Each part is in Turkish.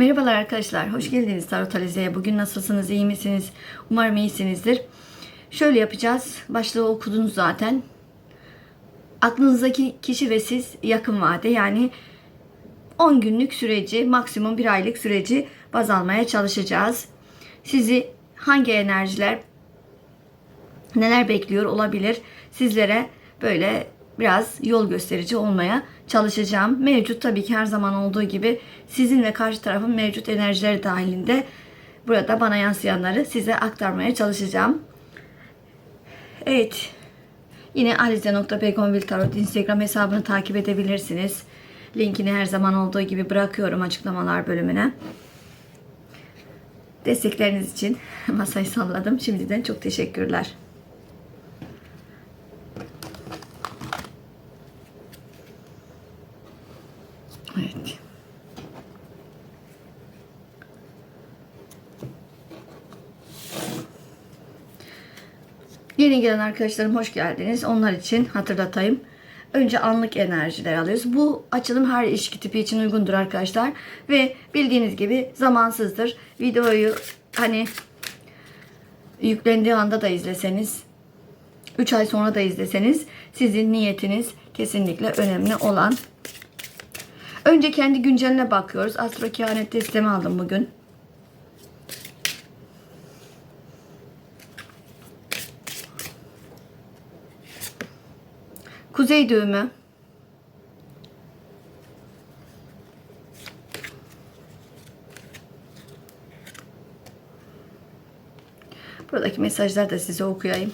Merhabalar arkadaşlar, hoş geldiniz Tarot Alize'ye. Bugün nasılsınız, iyi misiniz? Umarım iyisinizdir. Şöyle yapacağız, başlığı okudunuz zaten. Aklınızdaki kişi ve siz yakın vade yani 10 günlük süreci, maksimum bir aylık süreci baz almaya çalışacağız. Sizi hangi enerjiler, neler bekliyor olabilir sizlere böyle biraz yol gösterici olmaya çalışacağım. Mevcut tabii ki her zaman olduğu gibi sizin ve karşı tarafın mevcut enerjileri dahilinde burada bana yansıyanları size aktarmaya çalışacağım. Evet. Yine alize.begonvil tarot Instagram hesabını takip edebilirsiniz. Linkini her zaman olduğu gibi bırakıyorum açıklamalar bölümüne. Destekleriniz için masayı salladım. Şimdiden çok teşekkürler. Yeni gelen arkadaşlarım hoş geldiniz. Onlar için hatırlatayım. Önce anlık enerjiler alıyoruz. Bu açılım her ilişki tipi için uygundur arkadaşlar. Ve bildiğiniz gibi zamansızdır. Videoyu hani yüklendiği anda da izleseniz 3 ay sonra da izleseniz sizin niyetiniz kesinlikle önemli olan Önce kendi günceline bakıyoruz. Astro kehanet destemi aldım bugün. Kuzey düğümü. Buradaki mesajları da size okuyayım.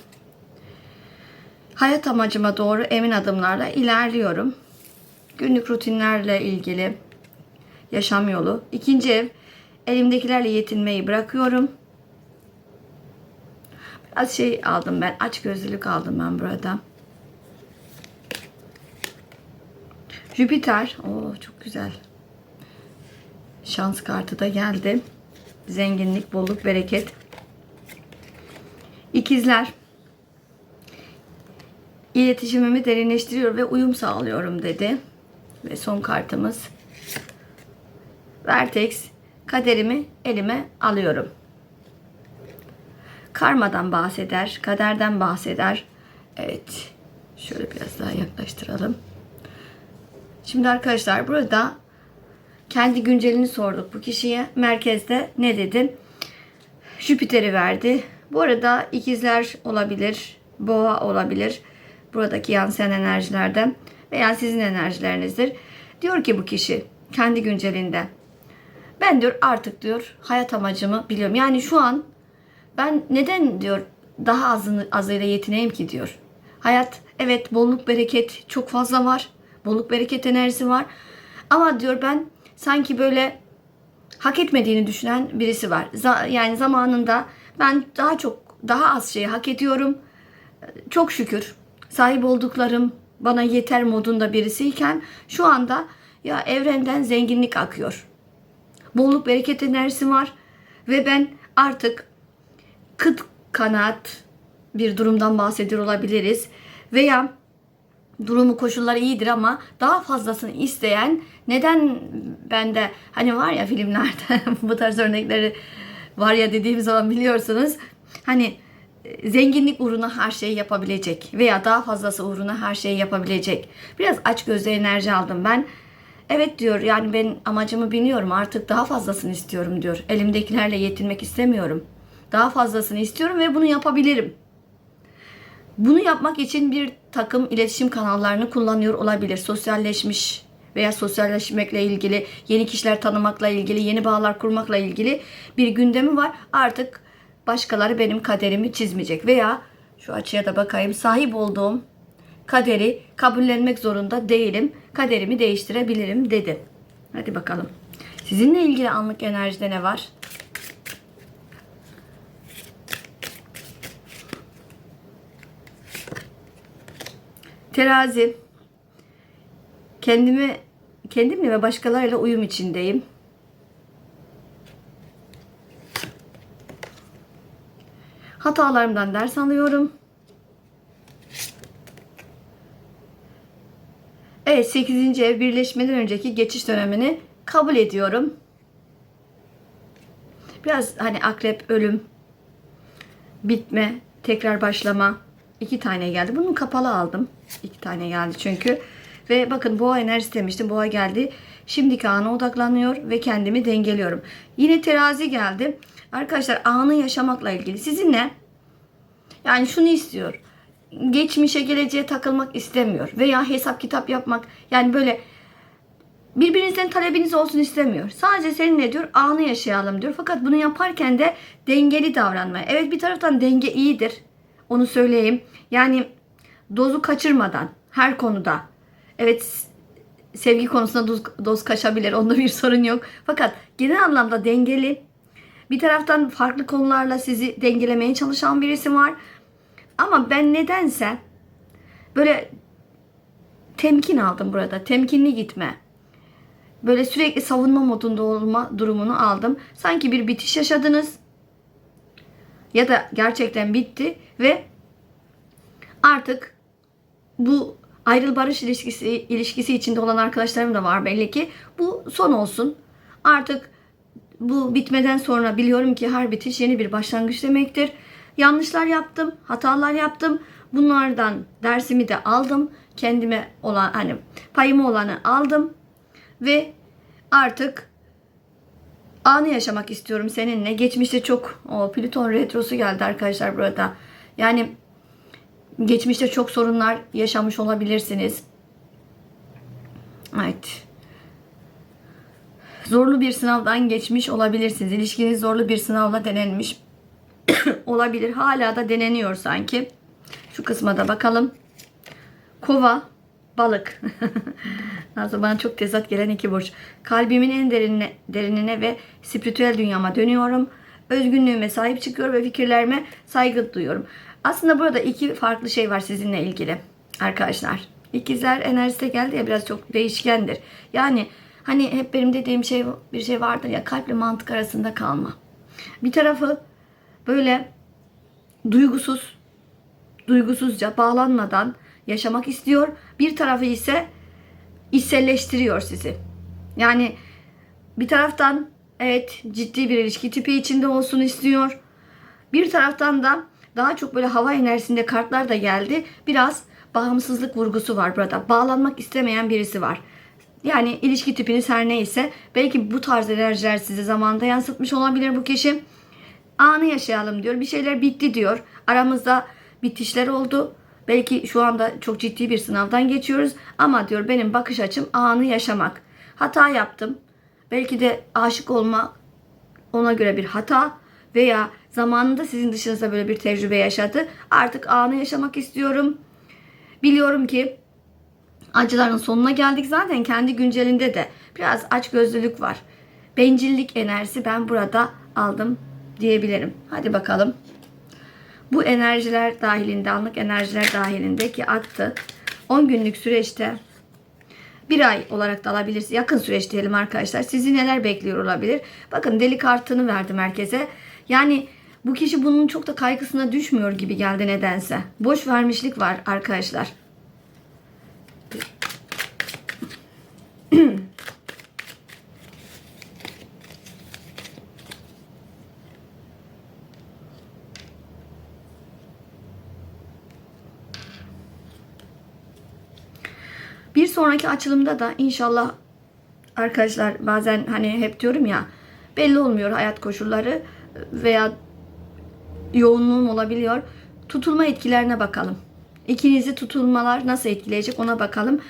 Hayat amacıma doğru emin adımlarla ilerliyorum. Günlük rutinlerle ilgili yaşam yolu. İkinci ev elimdekilerle yetinmeyi bırakıyorum. Biraz şey aldım ben. Aç gözlülük aldım ben burada. Jüpiter. Oo çok güzel. Şans kartı da geldi. Zenginlik, bolluk, bereket. İkizler. İletişimimi derinleştiriyor ve uyum sağlıyorum dedi. Ve son kartımız. Vertex. Kaderimi elime alıyorum. Karmadan bahseder, kaderden bahseder. Evet. Şöyle biraz daha yaklaştıralım. Şimdi arkadaşlar burada kendi güncelini sorduk bu kişiye. Merkezde ne dedi? Jüpiter'i verdi. Bu arada ikizler olabilir, boğa olabilir. Buradaki yansıyan enerjilerden veya sizin enerjilerinizdir. Diyor ki bu kişi kendi güncelinde. Ben diyor artık diyor hayat amacımı biliyorum. Yani şu an ben neden diyor daha azını, azıyla yetineyim ki diyor. Hayat evet bolluk bereket çok fazla var. Bolluk bereket enerjisi var. Ama diyor ben sanki böyle hak etmediğini düşünen birisi var. yani zamanında ben daha çok daha az şeyi hak ediyorum. Çok şükür sahip olduklarım bana yeter modunda birisiyken şu anda ya evrenden zenginlik akıyor. Bolluk bereket enerjisi var ve ben artık kıt kanaat bir durumdan bahsediyor olabiliriz veya durumu koşulları iyidir ama daha fazlasını isteyen neden bende hani var ya filmlerde bu tarz örnekleri var ya dediğim zaman biliyorsunuz hani zenginlik uğruna her şeyi yapabilecek veya daha fazlası uğruna her şeyi yapabilecek. Biraz aç gözlü enerji aldım ben. Evet diyor yani ben amacımı biliyorum artık daha fazlasını istiyorum diyor. Elimdekilerle yetinmek istemiyorum. Daha fazlasını istiyorum ve bunu yapabilirim. Bunu yapmak için bir takım iletişim kanallarını kullanıyor olabilir. Sosyalleşmiş veya sosyalleşmekle ilgili, yeni kişiler tanımakla ilgili, yeni bağlar kurmakla ilgili bir gündemi var. Artık başkaları benim kaderimi çizmeyecek veya şu açıya da bakayım sahip olduğum kaderi kabullenmek zorunda değilim. Kaderimi değiştirebilirim dedi. Hadi bakalım. Sizinle ilgili anlık enerjide ne var? Terazi. Kendimi kendimle ve başkalarıyla uyum içindeyim. Hatalarımdan ders alıyorum. Evet 8. ev birleşmeden önceki geçiş dönemini kabul ediyorum. Biraz hani akrep, ölüm, bitme, tekrar başlama. İki tane geldi. Bunun kapalı aldım. iki tane geldi çünkü. Ve bakın boğa enerjisi demiştim. Boğa geldi. Şimdiki ana odaklanıyor ve kendimi dengeliyorum. Yine terazi geldi. Arkadaşlar anı yaşamakla ilgili. Sizinle yani şunu istiyor. Geçmişe geleceğe takılmak istemiyor. Veya hesap kitap yapmak. Yani böyle birbirinizden talebiniz olsun istemiyor. Sadece senin ne diyor? Anı yaşayalım diyor. Fakat bunu yaparken de dengeli davranmaya. Evet bir taraftan denge iyidir. Onu söyleyeyim. Yani dozu kaçırmadan her konuda. Evet sevgi konusunda doz, doz kaçabilir. Onda bir sorun yok. Fakat genel anlamda dengeli. Bir taraftan farklı konularla sizi dengelemeye çalışan birisi var. Ama ben nedense böyle temkin aldım burada. Temkinli gitme. Böyle sürekli savunma modunda olma durumunu aldım. Sanki bir bitiş yaşadınız. Ya da gerçekten bitti ve artık bu ayrıl barış ilişkisi ilişkisi içinde olan arkadaşlarım da var belli ki. Bu son olsun. Artık bu bitmeden sonra biliyorum ki her bitiş yeni bir başlangıç demektir. Yanlışlar yaptım, hatalar yaptım. Bunlardan dersimi de aldım. Kendime olan hani payımı olanı aldım ve artık anı yaşamak istiyorum seninle. Geçmişte çok o Plüton retrosu geldi arkadaşlar burada. Yani geçmişte çok sorunlar yaşamış olabilirsiniz. Evet. Zorlu bir sınavdan geçmiş olabilirsiniz. İlişkiniz zorlu bir sınavla denenmiş olabilir. Hala da deneniyor sanki. Şu kısma da bakalım. Kova, balık. Aslında bana çok tezat gelen iki burç. Kalbimin en derinine, derinine ve spiritüel dünyama dönüyorum. Özgünlüğüme sahip çıkıyorum ve fikirlerime saygı duyuyorum. Aslında burada iki farklı şey var sizinle ilgili arkadaşlar. İkizler enerjisi geldi ya biraz çok değişkendir. Yani hani hep benim dediğim şey bir şey vardır ya kalple mantık arasında kalma. Bir tarafı böyle duygusuz, duygusuzca bağlanmadan yaşamak istiyor. Bir tarafı ise içselleştiriyor sizi. Yani bir taraftan evet ciddi bir ilişki tipi içinde olsun istiyor. Bir taraftan da daha çok böyle hava enerjisinde kartlar da geldi. Biraz bağımsızlık vurgusu var burada. Bağlanmak istemeyen birisi var. Yani ilişki tipiniz her neyse belki bu tarz enerjiler size zamanda yansıtmış olabilir bu kişi. Anı yaşayalım diyor. Bir şeyler bitti diyor. Aramızda bitişler oldu. Belki şu anda çok ciddi bir sınavdan geçiyoruz ama diyor benim bakış açım anı yaşamak. Hata yaptım. Belki de aşık olma ona göre bir hata veya zamanında sizin dışınızda böyle bir tecrübe yaşadı. Artık anı yaşamak istiyorum. Biliyorum ki acıların sonuna geldik. Zaten kendi güncelinde de biraz açgözlülük var. Bencillik enerjisi ben burada aldım diyebilirim. Hadi bakalım. Bu enerjiler dahilinde, anlık enerjiler dahilindeki attı. 10 günlük süreçte bir ay olarak da alabilirsiniz. Yakın süreç diyelim arkadaşlar. Sizi neler bekliyor olabilir? Bakın deli kartını verdim herkese. Yani bu kişi bunun çok da kaygısına düşmüyor gibi geldi nedense. Boş vermişlik var arkadaşlar. Sonraki açılımda da inşallah arkadaşlar bazen hani hep diyorum ya belli olmuyor hayat koşulları veya yoğunluğum olabiliyor. Tutulma etkilerine bakalım. İkinizi tutulmalar nasıl etkileyecek ona bakalım.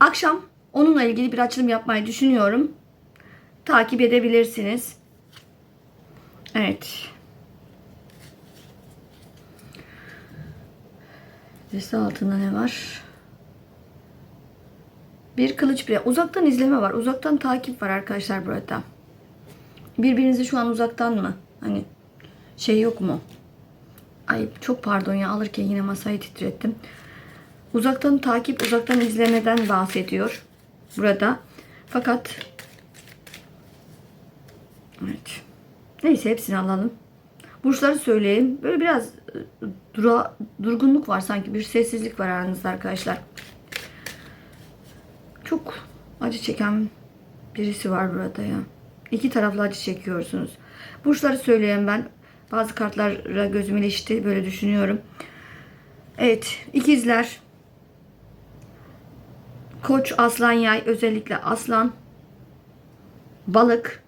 Akşam onunla ilgili bir açılım yapmayı düşünüyorum. Takip edebilirsiniz. Evet. Desi altında ne var? Bir kılıç bile. Uzaktan izleme var. Uzaktan takip var arkadaşlar burada. Birbirinizi şu an uzaktan mı? Hani şey yok mu? Ay çok pardon ya alırken yine masayı titrettim. Uzaktan takip, uzaktan izlemeden bahsediyor burada. Fakat evet. Neyse hepsini alalım. Burçları söyleyeyim. Böyle biraz e, dura, durgunluk var sanki. Bir sessizlik var aranızda arkadaşlar. Çok acı çeken birisi var burada ya. İki taraflı acı çekiyorsunuz. Burçları söyleyen ben. Bazı kartlara gözüm ilişti. Böyle düşünüyorum. Evet. ikizler. Koç, aslan, yay. Özellikle aslan. Balık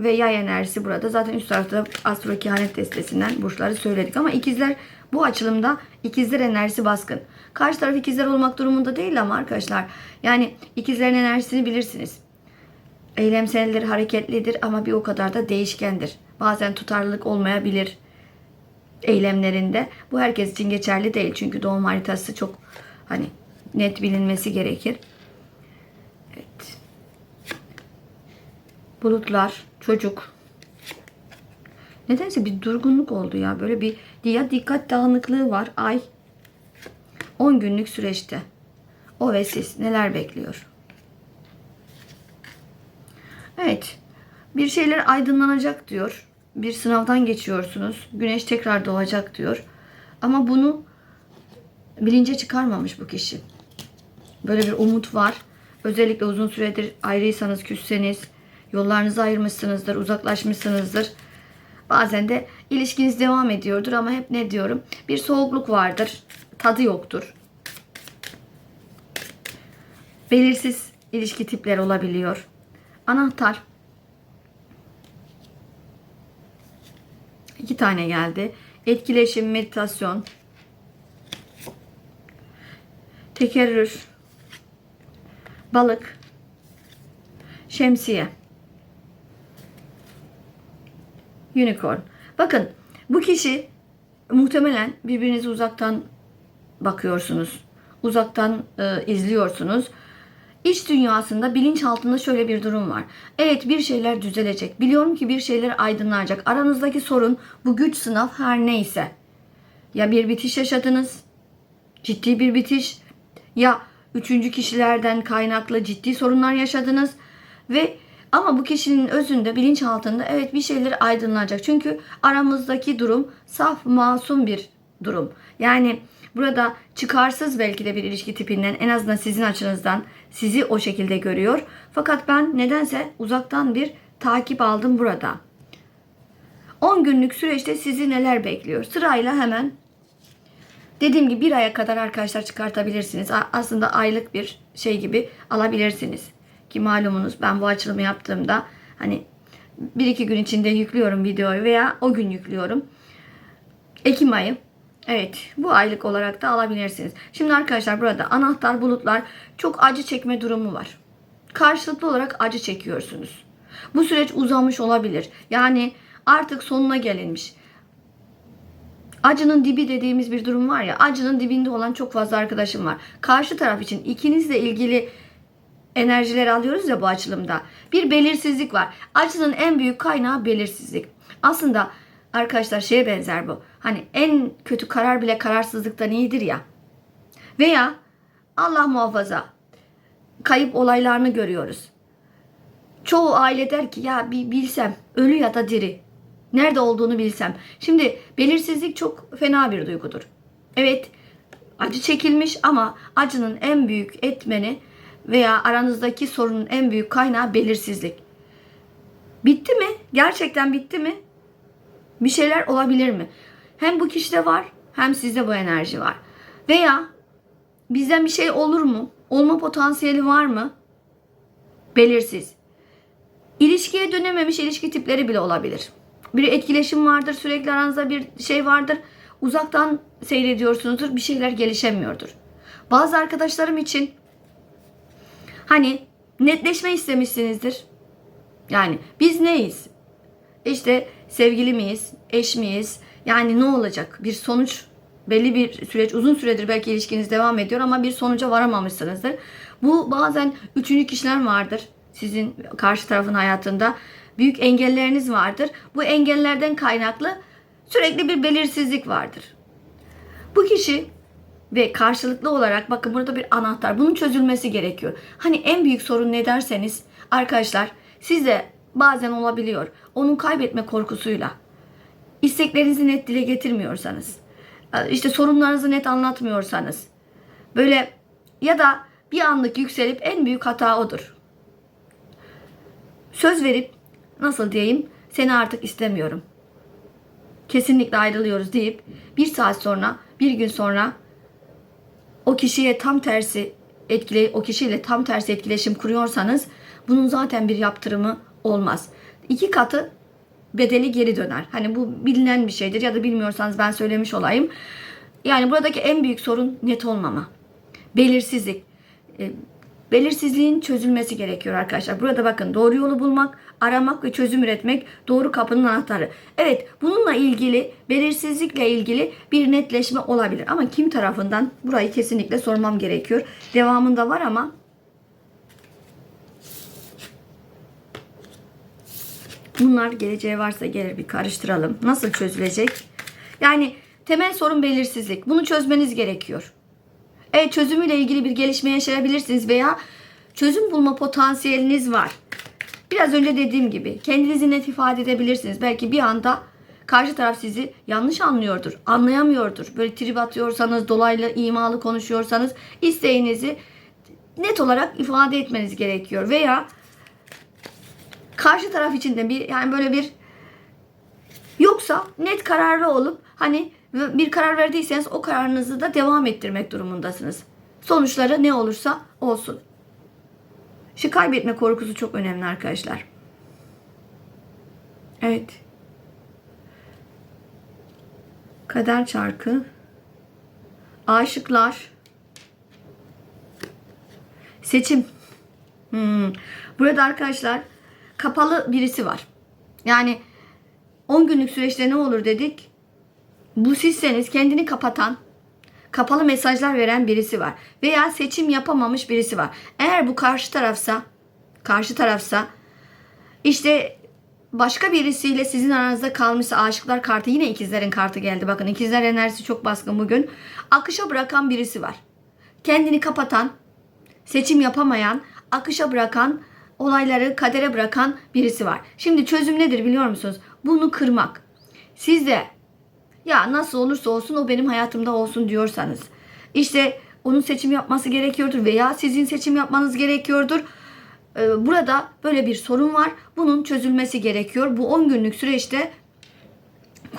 ve yay enerjisi burada. Zaten üst tarafta astro kehanet destesinden burçları söyledik. Ama ikizler bu açılımda ikizler enerjisi baskın. Karşı taraf ikizler olmak durumunda değil ama arkadaşlar. Yani ikizlerin enerjisini bilirsiniz. Eylemseldir, hareketlidir ama bir o kadar da değişkendir. Bazen tutarlılık olmayabilir eylemlerinde. Bu herkes için geçerli değil. Çünkü doğum haritası çok hani net bilinmesi gerekir. Evet. Bulutlar, çocuk. Nedense bir durgunluk oldu ya. Böyle bir ya dikkat dağınıklığı var. Ay 10 günlük süreçte. O ve siz neler bekliyor? Evet. Bir şeyler aydınlanacak diyor. Bir sınavdan geçiyorsunuz. Güneş tekrar doğacak diyor. Ama bunu bilince çıkarmamış bu kişi. Böyle bir umut var. Özellikle uzun süredir ayrıysanız, küsseniz, yollarınızı ayırmışsınızdır, uzaklaşmışsınızdır. Bazen de ilişkiniz devam ediyordur ama hep ne diyorum? Bir soğukluk vardır. Tadı yoktur. Belirsiz ilişki tipleri olabiliyor. Anahtar. İki tane geldi. Etkileşim, meditasyon. Tekerrür. Balık. Şemsiye. Unicorn. Bakın bu kişi muhtemelen birbirinizi uzaktan bakıyorsunuz. Uzaktan e, izliyorsunuz. İç dünyasında bilinç altında şöyle bir durum var. Evet bir şeyler düzelecek. Biliyorum ki bir şeyler aydınlanacak. Aranızdaki sorun bu güç sınav her neyse. Ya bir bitiş yaşadınız. Ciddi bir bitiş. Ya üçüncü kişilerden kaynaklı ciddi sorunlar yaşadınız. Ve ama bu kişinin özünde bilinç altında evet bir şeyler aydınlanacak. Çünkü aramızdaki durum saf masum bir durum. Yani burada çıkarsız belki de bir ilişki tipinden en azından sizin açınızdan sizi o şekilde görüyor. Fakat ben nedense uzaktan bir takip aldım burada. 10 günlük süreçte sizi neler bekliyor? Sırayla hemen dediğim gibi bir aya kadar arkadaşlar çıkartabilirsiniz. Aslında aylık bir şey gibi alabilirsiniz. Ki malumunuz ben bu açılımı yaptığımda hani bir iki gün içinde yüklüyorum videoyu veya o gün yüklüyorum. Ekim ayı. Evet bu aylık olarak da alabilirsiniz. Şimdi arkadaşlar burada anahtar bulutlar çok acı çekme durumu var. Karşılıklı olarak acı çekiyorsunuz. Bu süreç uzamış olabilir. Yani artık sonuna gelinmiş. Acının dibi dediğimiz bir durum var ya. Acının dibinde olan çok fazla arkadaşım var. Karşı taraf için ikinizle ilgili enerjiler alıyoruz ya bu açılımda. Bir belirsizlik var. Acının en büyük kaynağı belirsizlik. Aslında arkadaşlar şeye benzer bu. Hani en kötü karar bile kararsızlıktan iyidir ya. Veya Allah muhafaza kayıp olaylarını görüyoruz. Çoğu aile der ki ya bir bilsem ölü ya da diri. Nerede olduğunu bilsem. Şimdi belirsizlik çok fena bir duygudur. Evet acı çekilmiş ama acının en büyük etmeni veya aranızdaki sorunun en büyük kaynağı belirsizlik. Bitti mi? Gerçekten bitti mi? Bir şeyler olabilir mi? Hem bu kişide var hem sizde bu enerji var. Veya bizden bir şey olur mu? Olma potansiyeli var mı? Belirsiz. İlişkiye dönememiş ilişki tipleri bile olabilir. Bir etkileşim vardır, sürekli aranızda bir şey vardır. Uzaktan seyrediyorsunuzdur, bir şeyler gelişemiyordur. Bazı arkadaşlarım için hani netleşme istemişsinizdir. Yani biz neyiz? İşte sevgili miyiz, eş miyiz? Yani ne olacak? Bir sonuç belli bir süreç uzun süredir belki ilişkiniz devam ediyor ama bir sonuca varamamışsınızdır. Bu bazen üçüncü kişiler vardır sizin karşı tarafın hayatında. Büyük engelleriniz vardır. Bu engellerden kaynaklı sürekli bir belirsizlik vardır. Bu kişi ve karşılıklı olarak bakın burada bir anahtar. Bunun çözülmesi gerekiyor. Hani en büyük sorun ne derseniz arkadaşlar size bazen olabiliyor. Onun kaybetme korkusuyla isteklerinizi net dile getirmiyorsanız, işte sorunlarınızı net anlatmıyorsanız, böyle ya da bir anlık yükselip en büyük hata odur. Söz verip nasıl diyeyim seni artık istemiyorum. Kesinlikle ayrılıyoruz deyip bir saat sonra bir gün sonra o kişiye tam tersi etkile o kişiyle tam tersi etkileşim kuruyorsanız bunun zaten bir yaptırımı olmaz. İki katı bedeli geri döner. Hani bu bilinen bir şeydir ya da bilmiyorsanız ben söylemiş olayım. Yani buradaki en büyük sorun net olmama. Belirsizlik. Belirsizliğin çözülmesi gerekiyor arkadaşlar. Burada bakın doğru yolu bulmak, aramak ve çözüm üretmek doğru kapının anahtarı. Evet bununla ilgili belirsizlikle ilgili bir netleşme olabilir. Ama kim tarafından burayı kesinlikle sormam gerekiyor. Devamında var ama Bunlar geleceğe varsa gelir bir karıştıralım. Nasıl çözülecek? Yani temel sorun belirsizlik. Bunu çözmeniz gerekiyor. Evet çözümüyle ilgili bir gelişme yaşayabilirsiniz veya çözüm bulma potansiyeliniz var. Biraz önce dediğim gibi kendinizi net ifade edebilirsiniz. Belki bir anda karşı taraf sizi yanlış anlıyordur, anlayamıyordur. Böyle trip atıyorsanız, dolaylı, imalı konuşuyorsanız isteğinizi net olarak ifade etmeniz gerekiyor. Veya karşı taraf için de bir yani böyle bir yoksa net kararlı olup hani bir karar verdiyseniz o kararınızı da devam ettirmek durumundasınız. Sonuçları ne olursa olsun. Şu kaybetme korkusu çok önemli arkadaşlar. Evet. Kader çarkı. Aşıklar. Seçim. Hmm. Burada arkadaşlar kapalı birisi var. Yani 10 günlük süreçte ne olur dedik? Bu sizseniz kendini kapatan, kapalı mesajlar veren birisi var. Veya seçim yapamamış birisi var. Eğer bu karşı tarafsa, karşı tarafsa işte başka birisiyle sizin aranızda kalmışsa aşıklar kartı yine ikizlerin kartı geldi. Bakın ikizler enerjisi çok baskın bugün. Akışa bırakan birisi var. Kendini kapatan, seçim yapamayan, akışa bırakan, olayları kadere bırakan birisi var. Şimdi çözüm nedir biliyor musunuz? Bunu kırmak. Siz de ya nasıl olursa olsun o benim hayatımda olsun diyorsanız işte onun seçim yapması gerekiyordur veya sizin seçim yapmanız gerekiyordur. Ee, Burada böyle bir sorun var. Bunun çözülmesi gerekiyor. Bu 10 günlük süreçte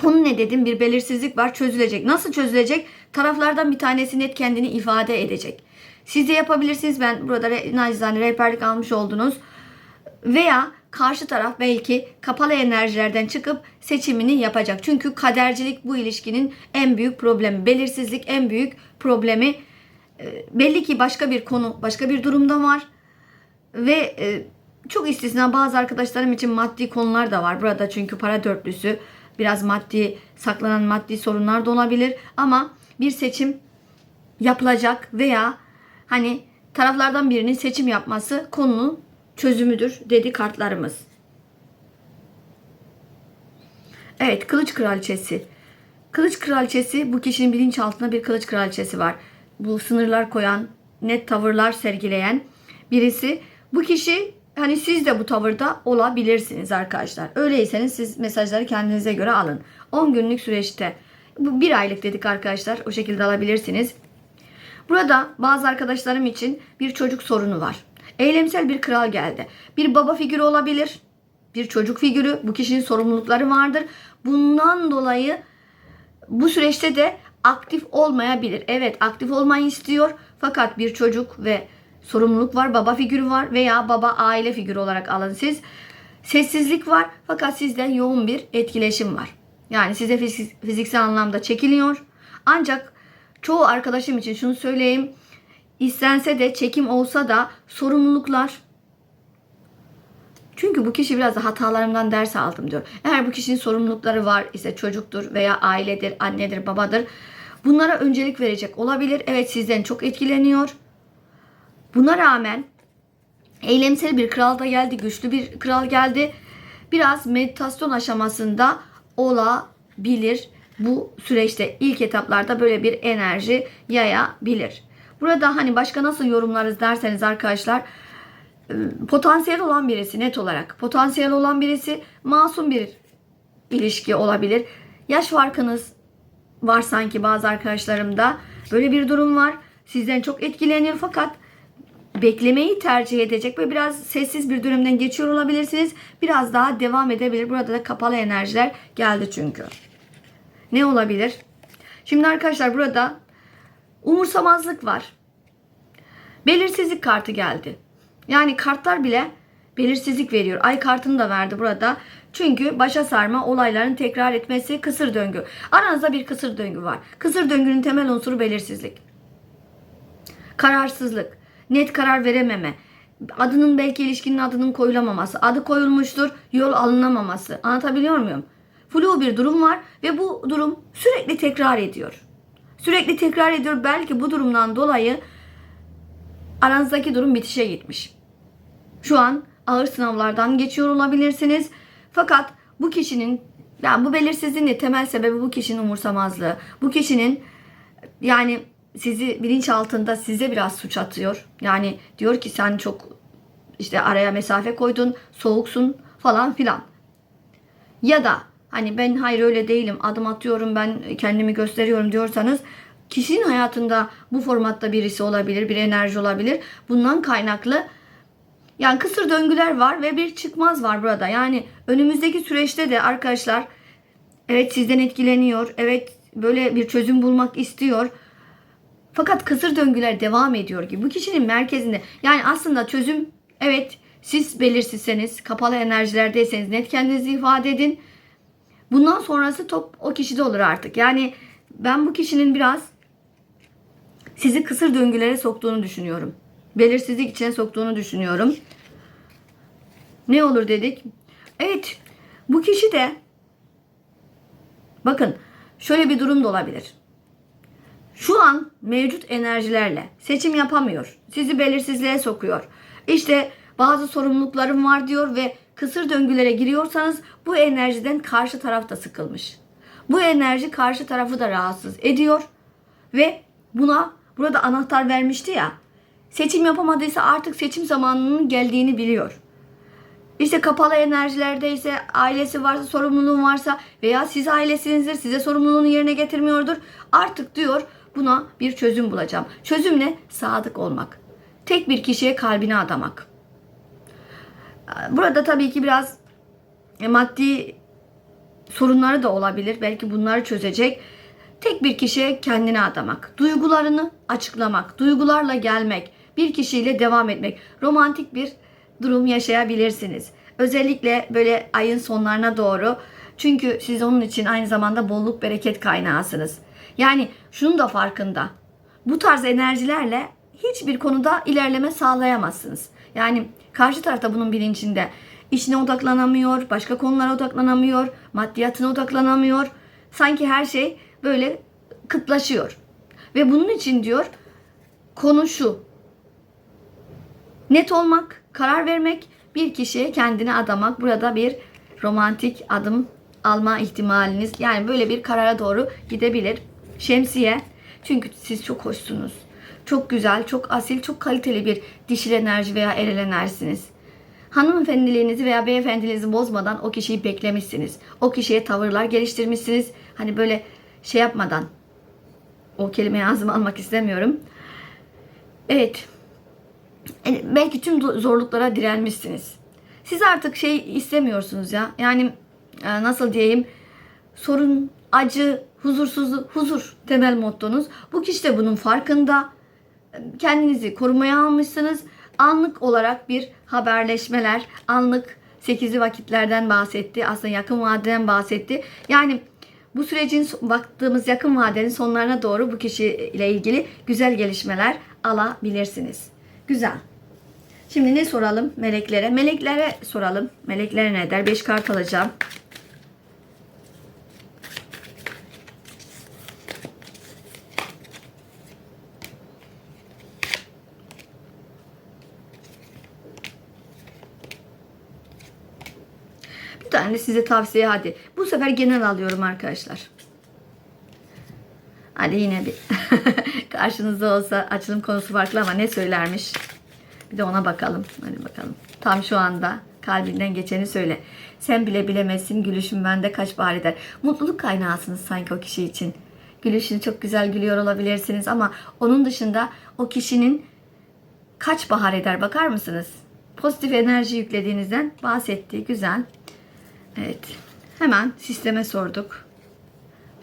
konu ne dedim bir belirsizlik var çözülecek. Nasıl çözülecek? Taraflardan bir tanesi net kendini ifade edecek. Siz de yapabilirsiniz. Ben burada re- nacizane rehberlik almış oldunuz. Veya karşı taraf belki kapalı enerjilerden çıkıp seçimini yapacak. Çünkü kadercilik bu ilişkinin en büyük problemi. Belirsizlik en büyük problemi. E, Belli ki başka bir konu, başka bir durumda var. Ve e, çok istisna bazı arkadaşlarım için maddi konular da var. Burada çünkü para dörtlüsü biraz maddi, saklanan maddi sorunlar da olabilir. Ama bir seçim yapılacak veya hani taraflardan birinin seçim yapması konunun çözümüdür dedi kartlarımız. Evet kılıç kraliçesi. Kılıç kraliçesi bu kişinin bilinçaltında bir kılıç kraliçesi var. Bu sınırlar koyan, net tavırlar sergileyen birisi. Bu kişi hani siz de bu tavırda olabilirsiniz arkadaşlar. Öyleyseniz siz mesajları kendinize göre alın. 10 günlük süreçte bu bir aylık dedik arkadaşlar. O şekilde alabilirsiniz. Burada bazı arkadaşlarım için bir çocuk sorunu var. Eylemsel bir kral geldi. Bir baba figürü olabilir. Bir çocuk figürü. Bu kişinin sorumlulukları vardır. Bundan dolayı bu süreçte de aktif olmayabilir. Evet aktif olmayı istiyor. Fakat bir çocuk ve sorumluluk var. Baba figürü var veya baba aile figürü olarak alın siz. Sessizlik var fakat sizden yoğun bir etkileşim var. Yani size fizik- fiziksel anlamda çekiliyor. Ancak çoğu arkadaşım için şunu söyleyeyim. İstense de çekim olsa da sorumluluklar çünkü bu kişi biraz da hatalarımdan ders aldım diyor. Eğer bu kişinin sorumlulukları var ise çocuktur veya ailedir, annedir, babadır. Bunlara öncelik verecek olabilir. Evet sizden çok etkileniyor. Buna rağmen eylemsel bir kral da geldi, güçlü bir kral geldi. Biraz meditasyon aşamasında olabilir. Bu süreçte ilk etaplarda böyle bir enerji yayabilir. Burada hani başka nasıl yorumlarız derseniz arkadaşlar e, potansiyel olan birisi net olarak potansiyel olan birisi masum bir ilişki olabilir. Yaş farkınız var sanki bazı arkadaşlarımda. Böyle bir durum var. Sizden çok etkileniyor fakat beklemeyi tercih edecek ve biraz sessiz bir dönemden geçiyor olabilirsiniz. Biraz daha devam edebilir. Burada da kapalı enerjiler geldi çünkü. Ne olabilir? Şimdi arkadaşlar burada umursamazlık var. Belirsizlik kartı geldi. Yani kartlar bile belirsizlik veriyor. Ay kartını da verdi burada. Çünkü başa sarma olayların tekrar etmesi kısır döngü. Aranızda bir kısır döngü var. Kısır döngünün temel unsuru belirsizlik. Kararsızlık, net karar verememe, adının belki ilişkinin adının koyulamaması, adı koyulmuştur, yol alınamaması. Anlatabiliyor muyum? Flu bir durum var ve bu durum sürekli tekrar ediyor. Sürekli tekrar ediyor. Belki bu durumdan dolayı aranızdaki durum bitişe gitmiş. Şu an ağır sınavlardan geçiyor olabilirsiniz. Fakat bu kişinin yani bu belirsizliğin de temel sebebi bu kişinin umursamazlığı. Bu kişinin yani sizi bilinç altında size biraz suç atıyor. Yani diyor ki sen çok işte araya mesafe koydun, soğuksun falan filan. Ya da hani ben hayır öyle değilim, adım atıyorum, ben kendimi gösteriyorum diyorsanız kişinin hayatında bu formatta birisi olabilir, bir enerji olabilir. Bundan kaynaklı yani kısır döngüler var ve bir çıkmaz var burada. Yani önümüzdeki süreçte de arkadaşlar evet sizden etkileniyor. Evet böyle bir çözüm bulmak istiyor. Fakat kısır döngüler devam ediyor gibi. Bu kişinin merkezinde yani aslında çözüm evet siz belirsizseniz, kapalı enerjilerdeyseniz net kendinizi ifade edin. Bundan sonrası top o kişide olur artık. Yani ben bu kişinin biraz sizi kısır döngülere soktuğunu düşünüyorum. Belirsizlik içine soktuğunu düşünüyorum. Ne olur dedik? Evet, bu kişi de bakın şöyle bir durum da olabilir. Şu an mevcut enerjilerle seçim yapamıyor. Sizi belirsizliğe sokuyor. İşte bazı sorumluluklarım var diyor ve kısır döngülere giriyorsanız bu enerjiden karşı taraf da sıkılmış. Bu enerji karşı tarafı da rahatsız ediyor ve buna burada anahtar vermişti ya. Seçim yapamadıysa artık seçim zamanının geldiğini biliyor. İşte kapalı enerjilerdeyse, ailesi varsa, sorumluluğun varsa veya siz ailesinizdir, size sorumluluğunu yerine getirmiyordur. Artık diyor buna bir çözüm bulacağım. Çözüm ne? Sadık olmak. Tek bir kişiye kalbini adamak. Burada tabii ki biraz e, maddi sorunları da olabilir. Belki bunları çözecek. Tek bir kişiye kendini adamak, duygularını açıklamak, duygularla gelmek, bir kişiyle devam etmek. Romantik bir durum yaşayabilirsiniz. Özellikle böyle ayın sonlarına doğru. Çünkü siz onun için aynı zamanda bolluk bereket kaynağısınız. Yani şunun da farkında. Bu tarz enerjilerle hiçbir konuda ilerleme sağlayamazsınız. Yani karşı tarafta bunun bilincinde. İşine odaklanamıyor, başka konulara odaklanamıyor, maddiyatına odaklanamıyor. Sanki her şey böyle kıtlaşıyor. Ve bunun için diyor konu şu. Net olmak, karar vermek, bir kişiye kendini adamak. Burada bir romantik adım alma ihtimaliniz yani böyle bir karara doğru gidebilir. Şemsiye çünkü siz çok hoşsunuz. Çok güzel, çok asil, çok kaliteli bir dişil enerji veya eril enerjisiniz. Hanımefendiliğinizi veya beyefendiliğinizi bozmadan o kişiyi beklemişsiniz. O kişiye tavırlar geliştirmişsiniz. Hani böyle şey yapmadan o kelimeyi ağzıma almak istemiyorum. Evet. Yani belki tüm zorluklara direnmişsiniz. Siz artık şey istemiyorsunuz ya. Yani e, nasıl diyeyim? Sorun, acı, huzursuzluk, huzur temel mottonuz. Bu kişi de bunun farkında. Kendinizi korumaya almışsınız. Anlık olarak bir haberleşmeler, anlık 8'li vakitlerden bahsetti. Aslında yakın vadeden bahsetti. Yani bu sürecin baktığımız yakın vadenin sonlarına doğru bu kişiyle ilgili güzel gelişmeler alabilirsiniz. Güzel. Şimdi ne soralım meleklere? Meleklere soralım. Meleklere ne der? 5 kart alacağım. Bir tane size tavsiye hadi. Bu sefer genel alıyorum arkadaşlar. Hadi yine bir karşınızda olsa açılım konusu farklı ama ne söylermiş? Bir de ona bakalım. Hadi bakalım. Tam şu anda kalbinden geçeni söyle. Sen bile bilemezsin gülüşün bende kaç bahar eder. Mutluluk kaynağısınız sanki o kişi için. Gülüşünü çok güzel gülüyor olabilirsiniz ama onun dışında o kişinin kaç bahar eder bakar mısınız? Pozitif enerji yüklediğinizden bahsetti. Güzel. Evet. Hemen sisteme sorduk.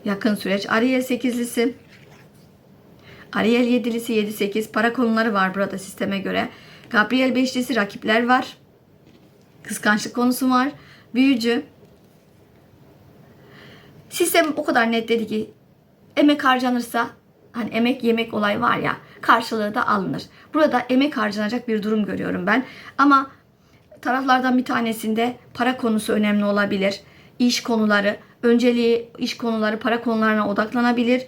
Yakın süreç. Ariel 8'lisi. Ariel 7'lisi 7-8. Para konuları var burada sisteme göre. Gabriel 5'lisi rakipler var. Kıskançlık konusu var. Büyücü. Sistem o kadar net dedi ki emek harcanırsa hani emek yemek olay var ya karşılığı da alınır. Burada emek harcanacak bir durum görüyorum ben. Ama taraflardan bir tanesinde para konusu önemli olabilir. İş konuları, önceliği iş konuları, para konularına odaklanabilir.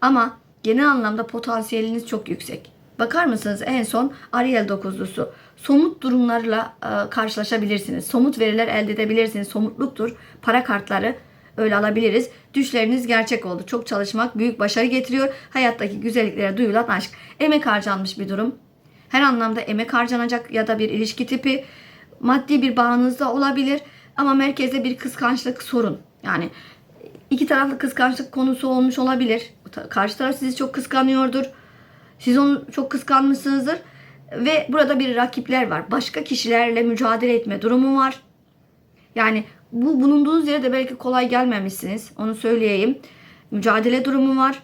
Ama genel anlamda potansiyeliniz çok yüksek. Bakar mısınız en son Ariel 9'lusu. Somut durumlarla e, karşılaşabilirsiniz. Somut veriler elde edebilirsiniz. Somutluktur. Para kartları öyle alabiliriz. Düşleriniz gerçek oldu. Çok çalışmak büyük başarı getiriyor. Hayattaki güzelliklere duyulan aşk. Emek harcanmış bir durum. Her anlamda emek harcanacak ya da bir ilişki tipi maddi bir bağınız da olabilir. Ama merkezde bir kıskançlık sorun. Yani iki taraflı kıskançlık konusu olmuş olabilir. Karşı taraf sizi çok kıskanıyordur. Siz onu çok kıskanmışsınızdır. Ve burada bir rakipler var. Başka kişilerle mücadele etme durumu var. Yani bu bulunduğunuz yere de belki kolay gelmemişsiniz. Onu söyleyeyim. Mücadele durumu var.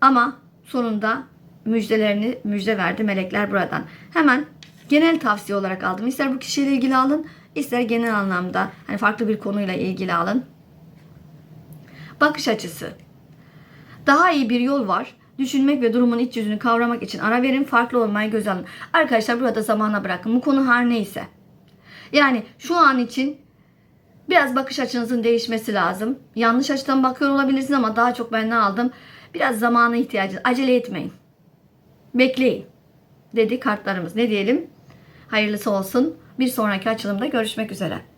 Ama sonunda müjdelerini müjde verdi melekler buradan. Hemen genel tavsiye olarak aldım. İster bu kişiyle ilgili alın, ister genel anlamda hani farklı bir konuyla ilgili alın. Bakış açısı. Daha iyi bir yol var. Düşünmek ve durumun iç yüzünü kavramak için ara verin, farklı olmayı göz alın. Arkadaşlar burada zamana bırakın. Bu konu her neyse. Yani şu an için biraz bakış açınızın değişmesi lazım. Yanlış açıdan bakıyor olabilirsiniz ama daha çok ben ne aldım? Biraz zamana ihtiyacınız. Acele etmeyin. Bekleyin. Dedi kartlarımız. Ne diyelim? Hayırlısı olsun. Bir sonraki açılımda görüşmek üzere.